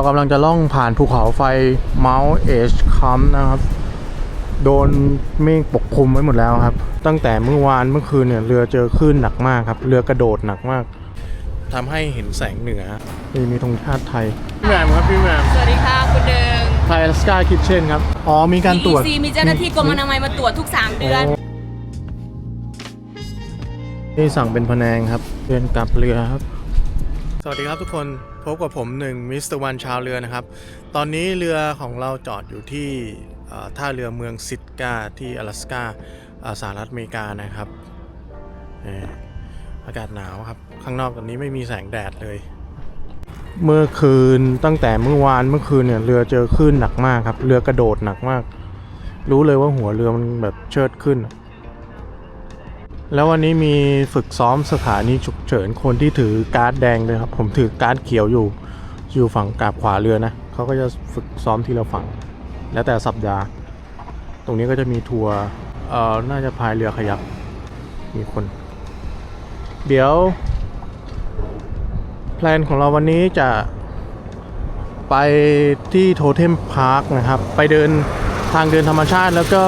เรากำลังจะล่องผ่านภูเขาไฟเมาส์เอชคัมนะครับ โดนเมฆปกคลุมไว้หมดแล้วครับ ตั้งแต่เมื่อวานเมื่อคืนเนี่ยเรือเจอคลื่นหนักมากครับ เรือกระโดดหนักมากทำให้เห็นแสงเหนือมีมีธงชาติไทยพี่แหมมครับพี่แหมมสวัสดีค่ะคุณเดิงไทยสกายคิทเช่นครับ อ๋อมีการตรวจมีมีเจ้าหน้าที่กรมอนามัยมาตรวจทุก 3 เดือนนี่สั่งเป็นพะแนงครับเดินกลับเรือครับ สวัสดีครับทุกคนพบกับผมหนึ่งมิสเตอร์วันชาวเรือนะครับ ตอนนี้เรือของเราจอดอยู่ที่เอ่อท่าเรือเมืองซิตกาที่阿拉斯กาเอ่อสหรัฐอเมริกานะครับเอ่ออากาศหนาวครับ ข้างนอกตอนนี้ไม่มีแสงแดดเลย เมื่อคืนตั้งแต่เมื่อวานเมื่อคืนเนี่ยเรือเจอคลื่นหนักมากครับ เรือกระโดดหนักมาก รู้เลยว่าหัวเรือมันแบบเชิดขึ้น แล้ววันนี้มีฝึกซ้อมสถานีฉุกเฉินคนที่ถือการ์ดแดงเลยครับ ผมถือการ์ดเขียวอยู่ อยู่ฝั่งกาบขวาเรือนะเขาก็จะฝึกซ้อมทีละฝั่ง แล้วแต่สัปดาห์ ตรงนี้ก็จะมีทัวร์เอ่อน่าจะพายเรือขยักมีคน เดี๋ยว แพลนของเราวันนี้จะไปที่โทเทมพาร์คนะครับ ไปเดินทางเดินธรรมชาติแล้วก็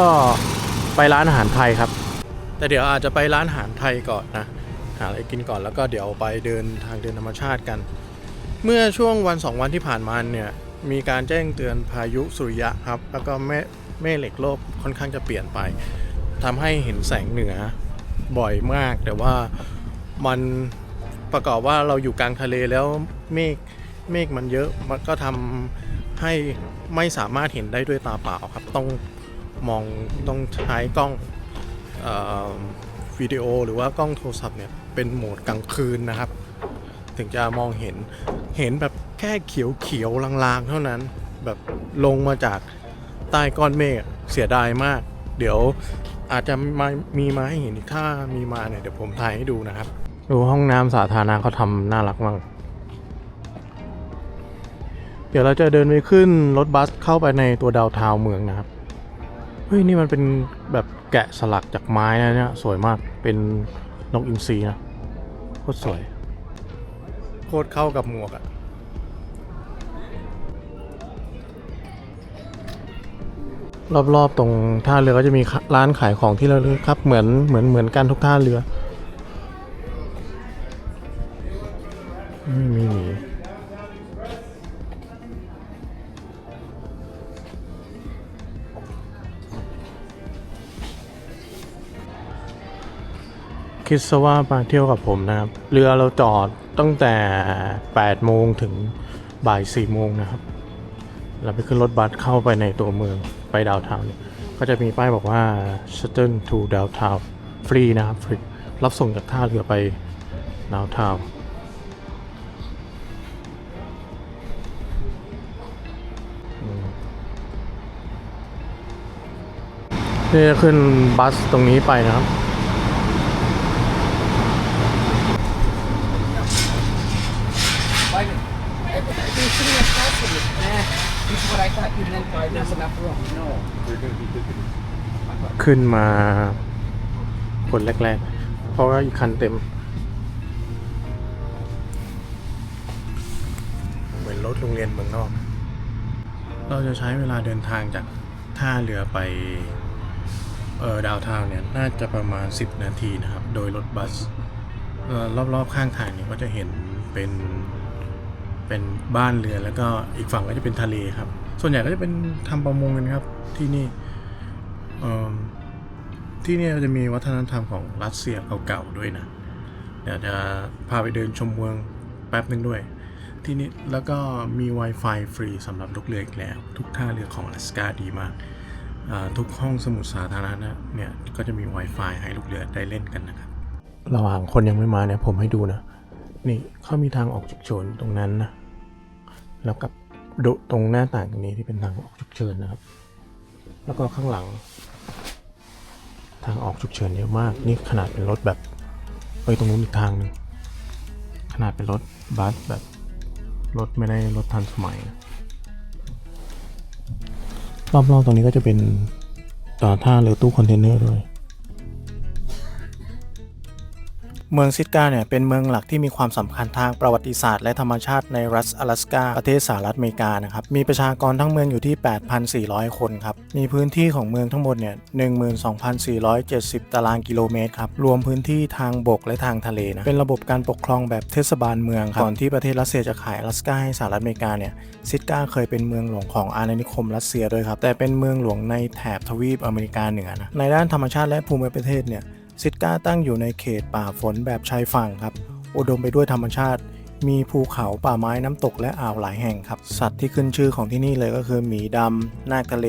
ไปร้านอาหารไทยครับ แต่เดี๋ยวอาจจะไปร้านอาหารไทยก่อนนะ หาอะไรกินก่อนแล้วก็เดี๋ยวไปเดินทางเดินธรรมชาติกัน เมื่อช่วงวันสองวันที่ผ่านมาเนี่ยมีการแจ้งเตือนพายุสุริยะครับ แล้วก็แม่แม่เหล็กโลกค่อนข้างจะเปลี่ยนไปทำให้เห็นแสงเหนือบ่อยมาก แต่ว่ามันประกอบว่าเราอยู่กลางทะเลแล้วเมฆเมฆมันเยอะมันก็ทำให้ไม่สามารถเห็นได้ด้วยตาเปล่าครับ ต้องมองต้องใช้กล้อง วิดีโอหรือว่ากล้องโทรศัพท์เนี่ยเป็นโหมดกลางคืนนะครับ ถึงจะมองเห็นเห็นแบบแค่เขียวเขียวๆลางๆ เท่านั้นแบบลงมาจากใต้ก้อนเมฆเสียดายมาก เดี๋ยวอาจจะมามีมาให้เห็นถ้ามีมาเนี่ยเดี๋ยวผมถ่ายให้ดูนะครับ ดูห้องน้ำสาธารณะเขาทำน่ารักมากเดี๋ยวเราจะเดินไปขึ้นรถบัสเข้าไปในตัวดาวทาวเมืองนะครับ ฮ้ยนี่มันเป็นแบบแกะสลักจากไม้นะเนี่ยสวยมากเป็นนกอินทรีนะโคตรสวยโคตรเข้ากับหมวกอะรอบๆตรงท่าเรือก็จะมีร้านขายของที่ระลึกครับเหมือนเหมือนเหมือนกันทุกท่าเรือไม่มีหนี คิดซะว่ามาเที่ยวกับผมนะครับ เรือเราจอดตั้งแต่ 8 โมงถึงบ่าย 4 โมงนะครับ เราไปขึ้นรถบัสเข้าไปในตัวเมืองไปดาวน์ทาวน์เนี่ยก็จะมีป้ายบอกว่า shuttle to downtown ฟรีนะครับฟรีรับส่งจากท่าเรือไปดาวน์ทาวน์อืมนี่จะขึ้นบัสตรงนี้ไปนะครับ meant by there's enough room. No. ขึ้นมาคนแรกๆ เพราะว่าอีกคันเต็ม เหมือนรถโรงเรียนเมืองนอก เราจะใช้เวลาเดินทางจากท่าเรือไปเออดาวทาวเนี่ย น่าจะประมาณ 10 นาทีนะครับ โดยรถบัสรอบๆ ข้างทางเนี่ยก็จะเห็นเป็นเป็นบ้านเรือแล้วก็อีกฝั่งก็จะเป็นทะเลครับ ส่วนใหญ่ก็จะเป็นทำประมงกันครับที่นี่ที่นี่จะมีวัฒนธรรมของรัสเซียเก่าๆด้วยนะเดี๋ยวจะพาไปเดินชมเมืองแป๊บนึงด้วย ที่นี่แล้วก็มี Wi-Fi ฟรีสำหรับลูกเรืออีกแล้ว ทุกท่าเรือของอลาสกาดีมากทุกห้องสมุดสาธารณะเนี่ยก็จะมี Wi-Fi ให้ลูกเรือได้เล่นกันนะครับระหว่างคนยังไม่มาเนี่ยผมให้ดูนะ นี่เขามีทางออกฉุกเฉินตรงนั้นนะแล้วกับ ดูตรงหน้าต่างตรงนี้ที่เป็นทางออกฉุกเฉินนะครับ แล้วก็ข้างหลัง ทางออกฉุกเฉินเยอะมาก นี่ขนาดเป็นรถแบบไปตรงนู้นอีกทางหนึ่งขนาดเป็นรถบัสแบบรถไม่ได้รถทันสมัยนะรอบๆตรงนี้ก็จะเป็นต่อท่าเรือตู้คอนเทนเนอร์ด้วย เมืองซิดกาเนี่ยเป็นเมืองหลักที่มีความสำคัญทางประวัติศาสตร์และธรรมชาติในรัฐอลาสกาประเทศสหรัฐอเมริกานะครับมีประชากรทั้งเมืองอยู่ที่ 8,400 คนครับมีพื้นที่ของเมืองทั้งหมดเนี่ย12,470 ตารางกิโลเมตรครับรวมพื้นที่ทางบกและทางทะเลนะเป็นระบบการปกครองแบบเทศบาลเมืองครับก่อนที่ประเทศรัสเซียจะขายอลาสกาให้สหรัฐอเมริกาเนี่ยซิดกาเคยเป็นเมืองหลวงของอาณานิคมรัสเซียด้วยครับแต่เป็นเมืองหลวงในแถบทวีปอเมริกาเหนือนะในด้านธรรมชาติและภูมิประเทศเนี่ย ซิดกาตั้งอยู่ในเขตป่าฝนแบบชายฝั่งครับ อุดมไปด้วยธรรมชาติ มีภูเขาป่าไม้น้ำตกและอ่าวหลายแห่งครับ สัตว์ที่ขึ้นชื่อของที่นี่เลยก็คือ หมีดำนาคทะเล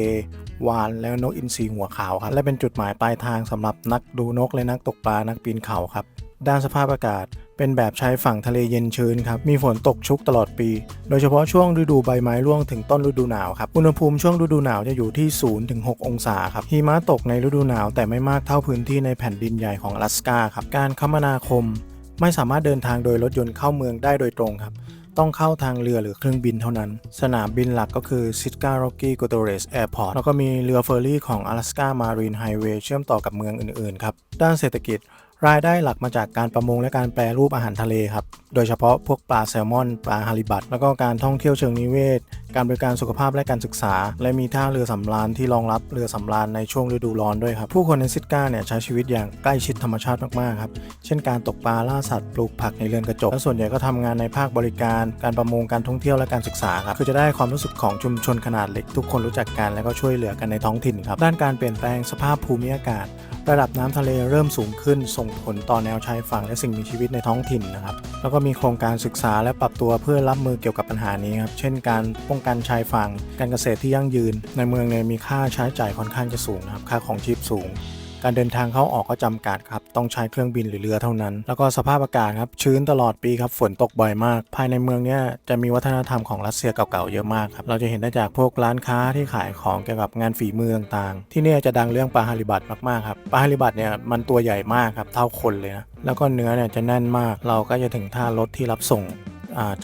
วาน แล้วนกอินทรีหัวขาวครับ และเป็นจุดหมายปลายทางสำหรับนักดูนกและนักตกปลานักปีนเขาครับ ด้านสภาพอากาศ เป็นแบบชายฝั่งทะเลเย็นชื้นครับ มีฝนตกชุกตลอดปี โดยเฉพาะช่วงฤดูใบไม้ร่วงถึงต้นฤดูหนาวครับ อุณหภูมิช่วงฤดูหนาวจะอยู่ที่0ถึง6องศาครับ หิมะตกในฤดูหนาวแต่ไม่มากเท่าพื้นที่ในแผ่นดินใหญ่ของอลาสกาครับ การคมนาคม ไม่สามารถเดินทางโดยรถยนต์เข้าเมืองได้โดยตรงครับต้องเข้าทางเรือหรือเครื่องบินเท่านั้น สนามบินหลักก็คือ Sitka Rocky Gutierrez Airport แล้วก็มีเรือเฟอร์รี่ของ Alaska Marine Highway เชื่อมต่อกับเมืองอื่น ๆ ครับ ด้านเศรษฐกิจ รายได้หลักมาจากการประมงและการแปรรูปอาหารทะเลครับ โดยเฉพาะพวกปลาแซลมอน ปลาฮาริบัต แล้วก็การท่องเที่ยวเชิงนิเวศ การบริการสุขภาพและการศึกษา และมีท่าเรือสำราญที่รองรับเรือสำราญในช่วงฤดูร้อนด้วยครับ ผู้คนในซิดกาเนี่ยใช้ชีวิตอย่างใกล้ชิดธรรมชาติมากๆครับ เช่นการตกปลาล่าสัตว์ปลูกผักในเรือนกระจก และส่วนใหญ่ก็ทำงานในภาคบริการ การประมง การท่องเที่ยวและการศึกษาครับ คือจะได้ความรู้สึกของชุมชนขนาดเล็ก ทุกคนรู้จักกันและก็ช่วยเหลือกันในท้องถิ่นครับ ด้านการเปลี่ยนแปลงสภาพภูมิอากาศ ระดับน้ำทะเลเริ่มสูงขึ้นส่งผลต่อแนวชายฝั่งและสิ่งมีชีวิตในท้องถิ่นนะครับ แล้วก็มีโครงการศึกษาและปรับตัวเพื่อรับมือเกี่ยวกับปัญหานี้ครับ เช่นการป้องกันชายฝั่ง การเกษตรที่ยั่งยืน ในเมืองเนี่ยมีค่าใช้จ่ายค่อนข้างจะสูงนะครับ ค่าของชีพสูง การเดินทางเข้าออกก็จำกัดครับต้องใช้เครื่องบินหรือเรือเท่านั้น แล้วก็สภาพอากาศครับชื้นตลอดปีครับฝนตกบ่อยมาก ภายในเมืองเนี่ยจะมีวัฒนธรรมของรัสเซียเก่าๆเยอะมากครับเราจะเห็นได้จากพวกร้านค้าที่ขายของเกี่ยวกับงานฝีมือต่างๆ ที่เนี่ยจะดังเรื่องปลาฮาริบัตมากๆครับปลาฮาริบัตเนี่ยมันตัวใหญ่มากครับเท่าคนเลยนะแล้วก็เนื้อเนี่ยจะแน่นมาก เราก็จะถึงท่ารถที่รับส่ง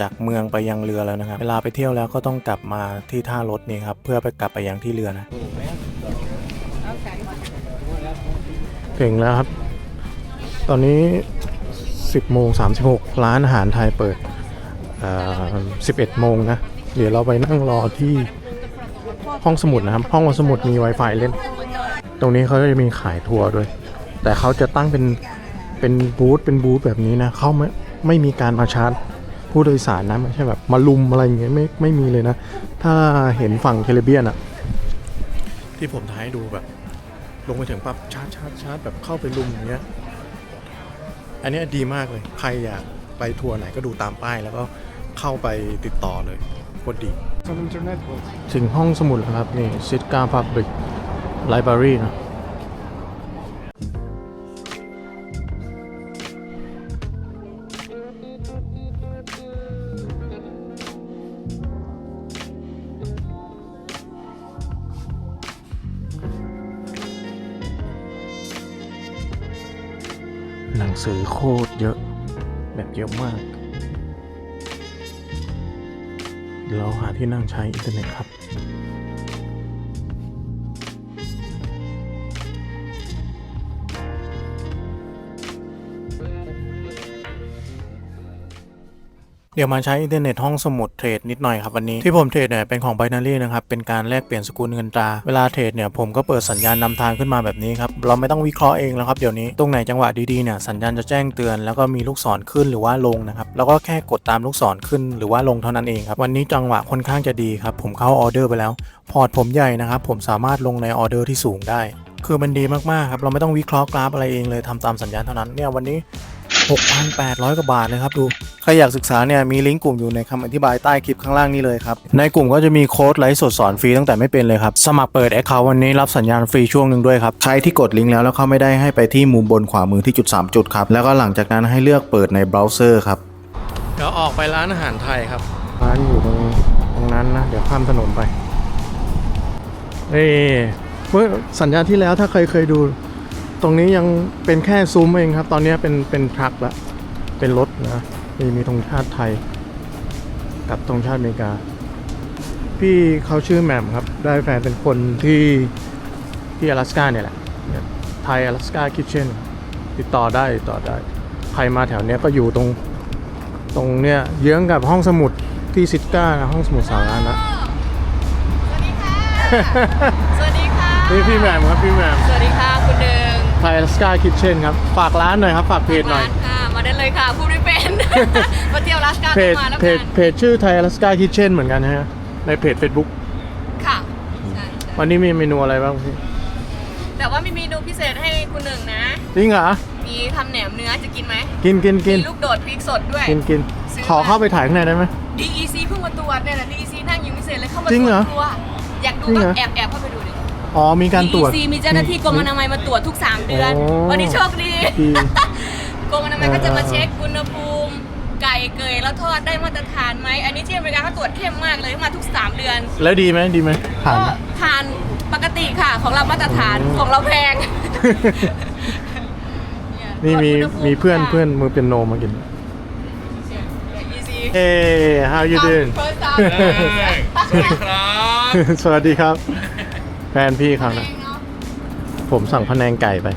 จากเมืองไปยังเรือแล้วนะครับ เวลาไปเที่ยวแล้วก็ต้องกลับมาที่ท่ารถนี่ครับ เพื่อไปกลับไปยังที่เรือนะ ถึงแล้วครับ ตอนนี้ 10โมง36 ร้านอาหารไทยเปิด 11 โมงนะ เดี๋ยวเราไปนั่งรอที่ห้องสมุดนะครับ ห้องสมุดมี Wi-Fi เล่น ตรงนี้เขาจะมีขายทัวร์ด้วย แต่เขาจะตั้งเป็นเป็นบูธเป็นบูธแบบนี้นะเขาไม่ไม่มีการมาชาร์จผู้โดยสารนะไม่ใช่แบบมาลุมอะไรอย่างเงี้ยไม่ไม่มีเลยนะ ถ้าเห็นฝั่งแคริบเบียนอะที่ผมถ่ายให้ดูแบบ ลงไปถึงปั๊บชาร์จชาร์จชาร์จแบบเข้าไปลุมอย่างเงี้ย อันเนี้ยดีมากเลย ใครอยากไปทัวร์ไหนก็ดูตามป้าย แล้วก็เข้าไปติดต่อเลยโคตรดี Some internet box. ถึงห้องสมุดแล้วครับ นี่ซิตกาพับบิกไลบรารีนะ นังสือโคตรเยอะ แบบเยอะมากเดี๋ยวเราหาที่นั่งใช้อินเทอร์เน็ตครับ ดี๋ยวมาใช้อินเทอร์เน็ตห้องสมุดเทรดนิดหน่อยครับวันนี้ที่ผมเทรดเนี่ยเป็นของ Binary นะครับเป็นการแลกเปลี่ยนสกุลเงินตราเวลาเทรดเนี่ยผมก็เปิดสัญญาณนำทางขึ้นมาแบบนี้ครับเราไม่ต้องวิเคราะห์เองแล้วครับเดี๋ยวนี้ตรงไหนจังหวะดีๆเนี่ยสัญญาณจะแจ้งเตือนแล้วก็มีลูกศรขึ้นหรือว่าลงนะครับแล้วก็แค่กดตามลูกศรขึ้นหรือว่าลงเท่านั้นเองครับวันนี้จังหวะค่อนข้างจะดีครับผมเข้าออเดอร์ไปแล้วพอร์ตผมใหญ่นะครับผมสามารถลงในออเดอร์ที่สูงได้คือมันดีมากๆครับเราไม่ต้องวิเคราะห์กราฟอะไรเองเลยทำตามสัญญาณเท่านั้นเนี่ยวันนี้ 6,800 กว่าบาทเลยครับดู ใครอยากศึกษาเนี่ยมีลิงก์กลุ่มอยู่ในคำอธิบายใต้คลิปข้างล่างนี้เลยครับ ในกลุ่มก็จะมีโค้ดไลฟ์สดสอนฟรีตั้งแต่ไม่เป็นเลยครับ สมัครเปิด Account วันนี้รับสัญญาณฟรีช่วงหนึ่งด้วยครับ ใครที่กดลิงก์แล้วแล้วเข้าไม่ได้ให้ไปที่มุมบนขวามือที่จุด 3 จุดครับ แล้วก็หลังจากนั้นให้เลือกเปิดในเบราว์เซอร์ครับเดี๋ยวออกไปร้านอาหารไทยครับ ร้านอยู่ตรงตรงนั้นนะเดี๋ยวข้ามถนนไปเอ้เมื่อสัญญาณที่แล้วถ้าเคยเคยดู ตรงนี้ยังเป็นแค่ซุ้มเองครับ ตอนนี้เป็นเป็นทรัคละเป็นรถนะมีมีธงชาติไทย กับธงชาติอเมริกา พี่เขาชื่อแหม่มครับ ได้แฟนเป็นคนที่ที่阿拉斯าเนี่ยแหละไทย阿拉斯าคิทเช่นติดต่อได้ติดต่อได้ ใครมาแถวเนี้ยก็อยู่ตรงตรงเนี้ยเยื้องกับห้องสมุดที่ซิก้านะห้องสมุดสาธารณะสวัสดีค่ะ สวัสดีค่ะ นี่พี่แหม่มครับพี่แหม่มสวัสดี ไทยสกาคิทเช่นครับ ฝากร้านหน่อยครับ ฝากเพจหน่อยร้านค่ะมาได้เลยค่ะพูดไม่เป็น มาเที่ยวลาสกาเพจต้องมาแล้วเพกัจนเพจชื่อไทยสกาคิทเช่นเหมือนกันนะฮะ ในเพจ Facebook ค่ะใช่ใช่วันนี้มีเมนูอะไรบ้างพี่แต่ว่ามีเมนูพิเศษให้คุณหนึ่งนะ จริงเหรอ มีทำแหนมเนื้อจะกินไหมกินกินกินมีลูกโดดพริกสดด้วย กินกิน ซื้อ ขอเข้าไปถ่ายข้างในได้ไหม DEC เพิ่งมาตรวจเนี่ยนะ DEC นั่งอยู่พิเศษเลยเข้ามาจริงเหรอตวจตัวอยากดูจริงเหรก็อแอบแอบเข้าไปดูดิ อ๋อมีการตรวจ DEC มีเจ้าหน้าที่กรมอนามัยมาตรวจทุก 3 เดือนโอ้วันนี้โชคดีดีกรมอนามัยก็จะมาเออเช็คอุณหภูมิ ไก่เกยแล้วทอดได้มาตรฐานไหมอันนี้ที่อเมริกาเขาตรวจเข้มมากเลยมาทุก 3 เดือน แล้วดีไหมดีไหมผ่านก็ไหมทานปกติค่ะของเรามาตรฐานของเราแพงนี่มีตรวจณหภูมีเพื่อนค่ะเพื่อนมือเป็นโนมากิน EC เฮ้ how you doing First time สวัสดีครับสวัสดีครับ แฟนพี่เขานะ ผมสั่งพะแนงไก่ไป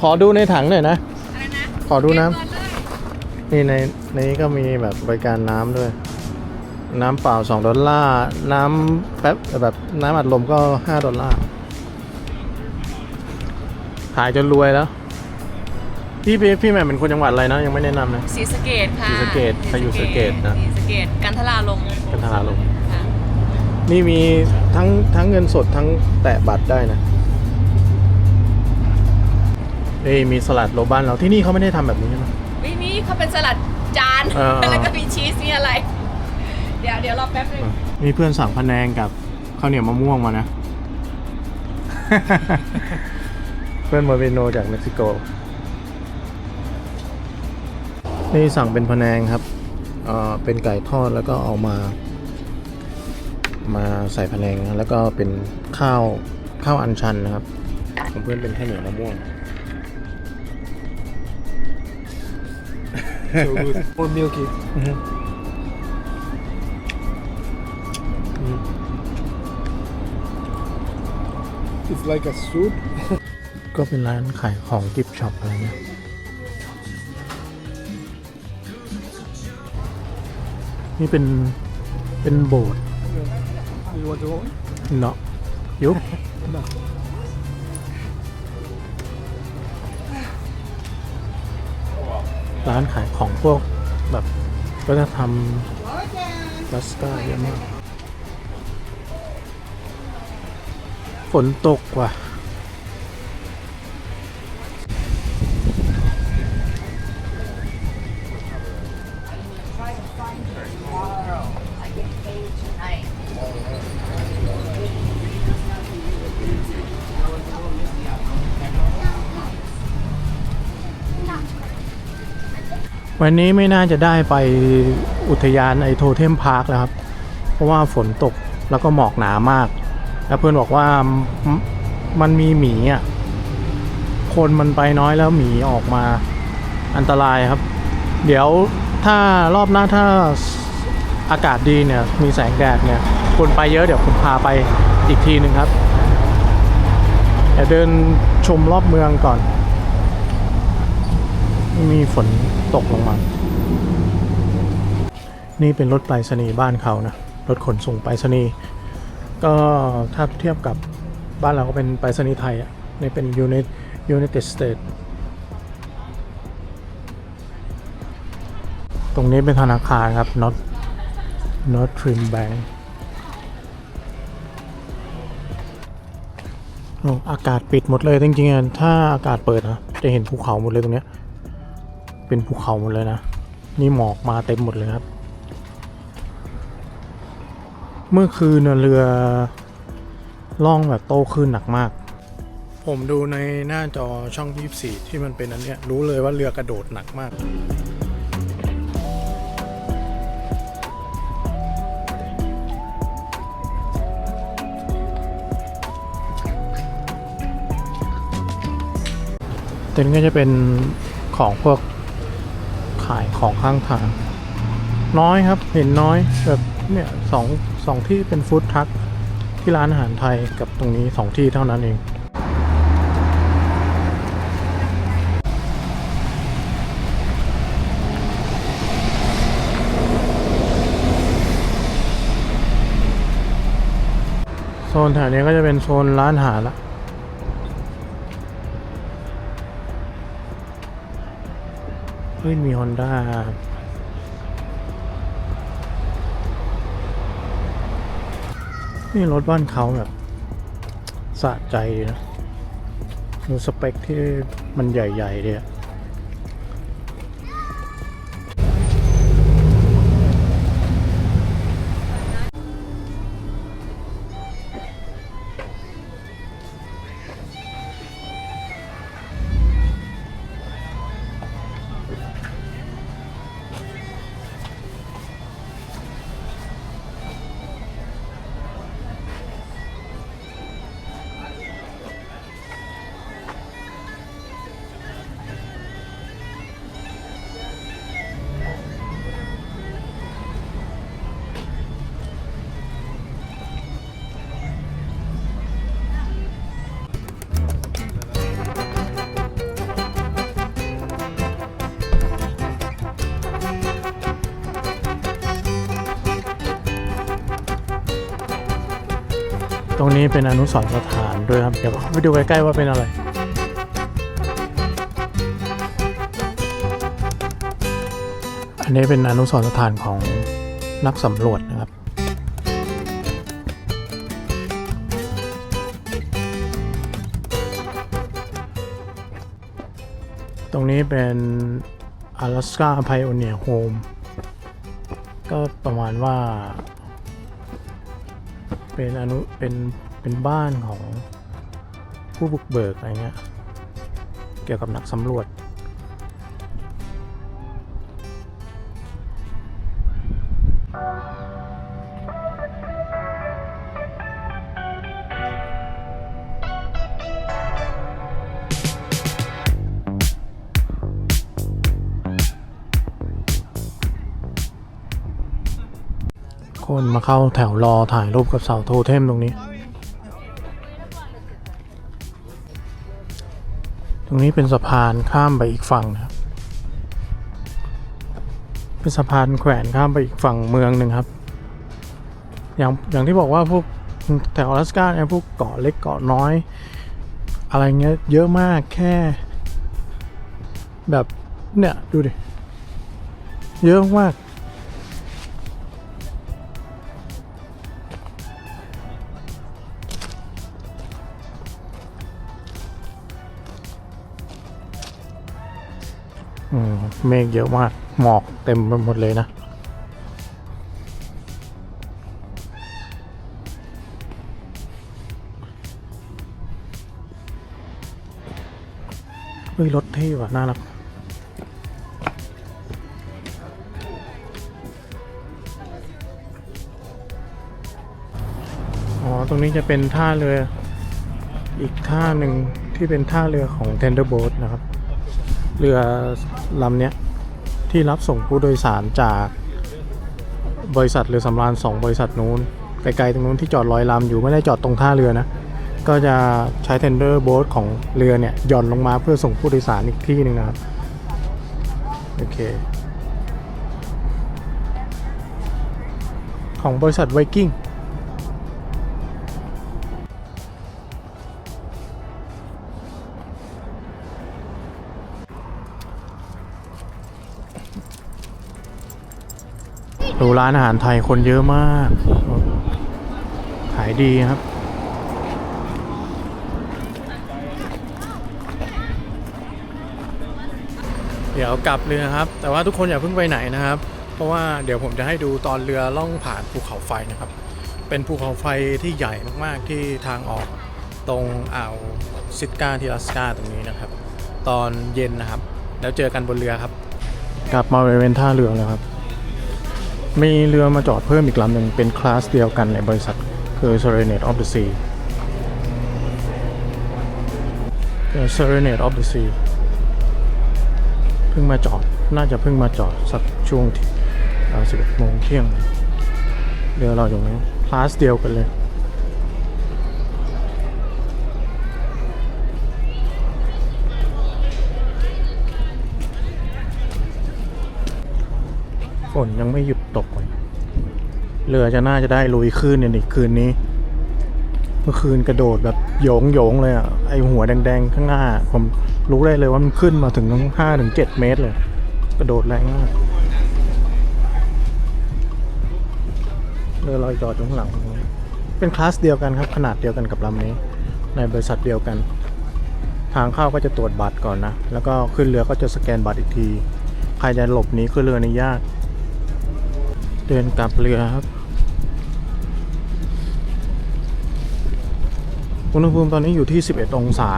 ขอดูในถังหน่อยนะ อะไรนะขอดูน้ำเก็บก่อเลยนี่ในในนี้ก็มีแบบบริการน้ำด้วย น้ำเปล่า 2 ดอลลาร์ น้ำแป๊บแบบน้ำอัดลมก็ 5 ดอลลาร์ ขายจนรวยแล้ว พี่พี่พี่แหม่มเป็นคนจังหวัดอะไรนะ ยังไม่แนะนำนะศรีสะเกดค่ะศรีสะเกษใครอยู่ศรีสะเกษนะศรีสะเกดกันทลาลง กันทราลมค่ะ นี่มีทั้งทั้งเงินสดทั้งแตะบัตรได้นะเอ้ยมีสลัดโรบ้านเราที่นี่เขาไม่ได้ทำแบบนี้ใช่ไหมไม่มีเขาเป็นสลัดจานเออ แล้วก็มีชีสมีอะไร เดี๋ยวเดี๋ยวรอแป๊บนึงมีเพื่อนสั่งพะแนงกับข้าวเหนียวมะม่วงมานะ เพื่อนมาเวโนจากเม็กซิโก นี่สั่งเป็นพะแนงครับเอ่อเป็นไก่ทอดแล้วก็เอามา มาใส่พะแนงนะแล้วก็เป็นข้าวข้าวอันชันนะครับของเพื่อนเป็นข้าวเหนียวมะม่วง so good more milky อือฮึอืม it's like a soup ก็เป็นร้านขายของกิฟช็อปอะไรเงี้ยนี่เป็นเป็นโบสถ์ you want to go เนาะยุบ No. ร้านขายของพวกแบบก็จะทำลัสกาเยอะมาก ฝนตกว่ะ วันนี้ไม่น่าจะได้ไปอุทยานไอโทเทมพาร์คแล้วครับ เพราะว่าฝนตกแล้วก็หมอกหนามาก แล้วเพื่อนบอกว่ามันมีหมีอะ คนมันไปน้อยแล้วหมีออกมาอันตรายครับ เดี๋ยวถ้ารอบหน้าถ้าอากาศดีเนี่ยมีแสงแดดเนี่ยคนไปเยอะเดี๋ยวผมพาไปอีกทีหนึ่งครับเดี๋ยวเดินชมรอบเมืองก่อน มีฝนตกลงมา นี่เป็นรถไปรษณีย์บ้านเขานะ รถขนส่งไปรษณีย์ก็ถ้าเทียบกับบ้านเราก็เป็นไปรษณีย์ไทยอะนี่เป็น Unit United States ตรงนี้เป็นธนาคารครับ Not Not Trim Bank อากาศปิดหมดเลยจริงๆถ้าอากาศเปิดนะจะเห็นภูเขาหมดเลยตรงเนี้ย เป็นภูเขาหมดเลยนะ นี่หมอกมาเต็มหมดเลยครับ เมื่อคืนน่ะเรือล่องแบบโตขึ้นหนักมาก ผมดูในหน้าจอช่อง 24 ที่มันเป็นอันเนี้ยรู้เลยว่าเรือกระโดดหนักมากเต็นท์ก็จะเป็นของพวก ขายของข้างทาง น้อยครับเห็นน้อยแบบเนี่ยสองสองที่เป็นฟู้ดทัคที่ร้านอาหารไทยกับตรงนี้สองที่เท่านั้นเองโซนแถวนี้ก็จะเป็นโซนร้านอาหารละ เฮ้ยมีฮอนด้านี่รถบ้านเขาแบบสะใจนะ ดูสเปคที่มันใหญ่ ๆเลยอะ นี้เป็นอนุสรณ์สถานด้วยครับ เดี๋ยวเข้าไปดูใกล้ๆว่าเป็นอะไรอันนี้เป็นอนุสรณ์สถานของนักสำรวจนะครับตรงนี้เป็น Alaska Pioneer Home ก็ประมาณว่า เป็นอนุเป็น เป็นบ้านของผู้บุกเบิกอะไรเงี้ย เกี่ยวกับนักสำรวจ คนมาเข้าแถวรอถ่ายรูปกับเสาโทเทมตรงนี้ ตรงนี้เป็นสะพานข้ามไปอีกฝั่งนะครับ เป็นสะพานแขวนข้ามไปอีกฝั่งเมืองหนึ่งครับ อย่างอย่างที่บอกว่าพวกแถวอลาสก้าเนี่ยพวกเกาะเล็กเกาะน้อย อะไรเงี้ยเยอะมากแค่ แบบเนี่ย ดูดิ เยอะมาก เมฆเยอะมาก หมอกเต็มไปหมดเลยนะ เฮ้ย รถเท่ว่ะ น่ารักอ๋อตรงนี้จะเป็นท่าเรืออีกท่าหนึ่งที่เป็นท่าเรือของ Tenderboat นะครับ เรือลำนี้ที่รับส่งผู้โดยสารจากบริษัทเรือสำราญสองบริษัทนู้นไกลๆตรงนู้นที่จอดลอยลำอยู่ไม่ได้จอดตรงท่าเรือนะ ก็จะใช้เทนเดอร์โบ๊ทของเรือเนี่ยย่อนลงมาเพื่อส่งผู้โดยสารอีกที่หนึ่งนะครับ โอเค ของบริษัทไวกิ้ง ร้านอาหารไทยคนเยอะมาก ขายดีครับ เดี๋ยวกลับเรือครับ แต่ว่าทุกคนอย่าเพิ่งไปไหนนะครับ เพราะว่าเดี๋ยวผมจะให้ดูตอนเรือล่องผ่านภูเขาไฟนะครับ เป็นภูเขาไฟที่ใหญ่มากๆที่ทางออกตรงอ่าวซิตกาทิลัสกาตรงนี้นะครับ ตอนเย็นนะครับ แล้วเจอกันบนเรือครับ กลับมาบริเวณท่าเรือแล้วครับ มีเรือมาจอดเพิ่มอีกลำหนึ่งเป็นคลาสเดียวกันในบริษัทคือ Serenade of the Sea คือ Serenade of the Sea เพิ่งมาจอดน่าจะเพิ่งมาจอดสักช่วงที่11โมงเที่ยงเรือเราอยู่นี้คลาสเดียวกันเลย นยังไม่หยุดตกเลยเรือจะน่าจะได้ลุยคลื่นในอีกคืนนี้ เมื่อคืนกระโดดแบบโยงโยงเลยอะไอหัวแดงๆ ข้างหน้า ผมรู้ได้เลยว่ามันขึ้นมาถึงห้าถึงเจ็ดเมตรเลย กระโดดแรงมากเรือลอยจอดอยู่ข้างหลัง เป็นคลาสเดียวกันครับ ขนาดเดียวกันกับลำนี้ ในบริษัทเดียวกัน ทางเข้าก็จะตรวจบัตรก่อนนะ แล้วก็ขึ้นเรือก็จะสแกนบัตรอีกที ใครจะหลบหนีขึ้นเรือในยาก เดินกลับเรือครับ อุณหภูมิตอนนี้อยู่ที่ 11 องศา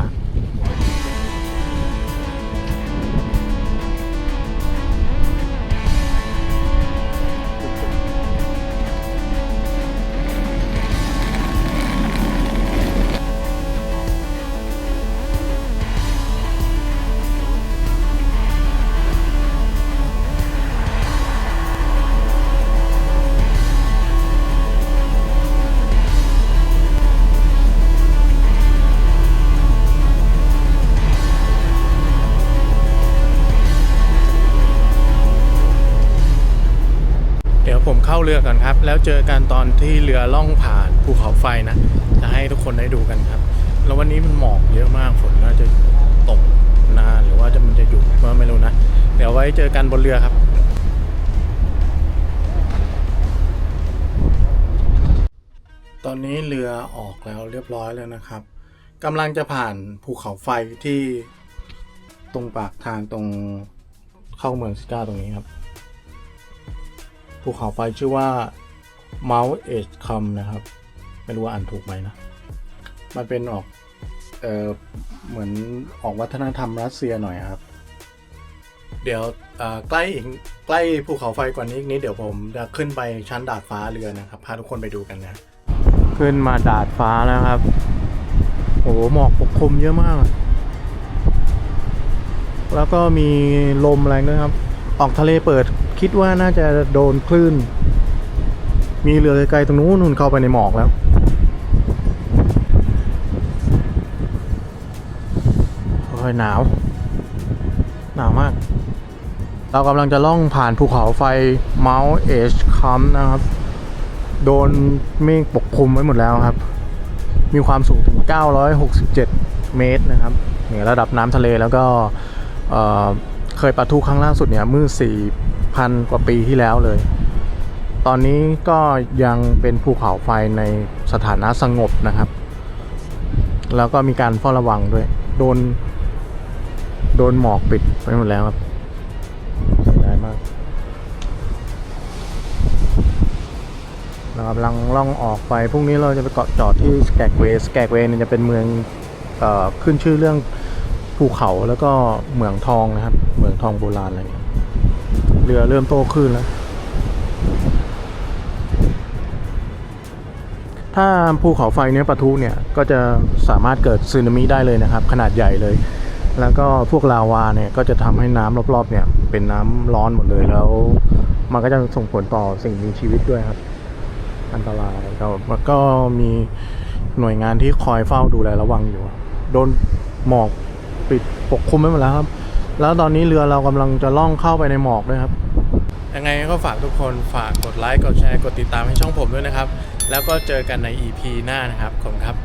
เรือก่อนครับ แล้วเจอกันตอนที่เรือล่องผ่านภูเขาไฟนะ จะให้ทุกคนได้ดูกันครับ แล้ววันนี้มันหมอกเยอะมากฝนน่าจะตกนานหรือว่าจะมันจะหยุดก็ไม่รู้นะ เดี๋ยวไว้เจอกันบนเรือครับตอนนี้เรือออกแล้วเรียบร้อยแล้วนะครับกำลังจะผ่านภูเขาไฟที่ตรงปากทางตรงเข้าเมืองซิก้าตรงนี้ครับ ภูเขาไฟชื่อว่า Mount e d g c o m นะครับ ไม่รู้ว่าอ่านถูกไหมนะ มันเป็นออกเออเหมือนออกวัฒนธรรมรัสเซียหน่อยครับ เดี๋ยวใกล้อีกใกล้ภูเขาไฟกว่านี้อีกนิดเดี๋ยวผมจะขึ้นไปชั้นดาดฟ้าเรือนะครับ พาทุกคนไปดูกันนะ ขึ้นมาดาดฟ้าแล้วครับ โอ้โหหมอกปกคลุมเยอะมาก แล้วก็มีลมแรงด้วยครับ ออกทะเลเปิด คิดว่าน่าจะโดนคลื่น มีเรือไกลๆตรงนู้นนู่นเข้าไปในหมอกแล้ว โอ้ยหนาว หนาวมาก เรากำลังจะล่องผ่านภูเขาไฟ Mount e d g c o m นะครับ โดนเมฆปกคลุมไว้หมดแล้วครับ มีความสูงถึง 967 เมตรนะครับเหนือระดับน้ำทะเลแล้วก็เเคยปะทุครั้งล่าสุดเนี่ยเมื่อ 4,000กว่าปีที่แล้วเลย ตอนนี้ก็ยังเป็นภูเขาไฟในสถานะสงบนะครับ แล้วก็มีการเฝ้าระวังด้วย โดน โดนหมอกปิดไปหมดแล้วครับเสียดายมากเรากำลังล่องออกไปพรุ่งนี้เราจะไปเกาะจอดที่สแกกเวย์สแกกเวย์เนี่ยจะเป็นเมืองเออขึ้นชื่อเรื่องภูเขาแล้วก็เหมืองทองนะครับ เหมืองทองโบราณอะไรเงี้ย เรือเริ่มโตขึ้นแล้ว ถ้าภูเขาไฟเนี้ยปะทุเนี่ยก็จะสามารถเกิดสึนามิได้เลยนะครับ ขนาดใหญ่เลย แล้วก็พวกลาวาเนี่ยก็จะทำให้น้ำรอบๆเนี่ยเป็นน้ำร้อนหมดเลยแล้ว มันก็จะส่งผลต่อสิ่งมีชีวิตด้วยครับ อันตรายก็มันก็มีหน่วยงานที่คอยเฝ้าดูแลระวังอยู่ โดนหมอกปิดปกคลุมไปหมดแล้วครับ แล้วตอนนี้เรือเรากำลังจะล่องเข้าไปในหมอกด้วยครับ ยังไงก็ฝากทุกคนฝากกดไลค์ กดแชร์ กดติดตามให้ช่องผมด้วยนะครับ แล้วก็เจอกันใน EP หน้านะครับ ขอบคุณครับ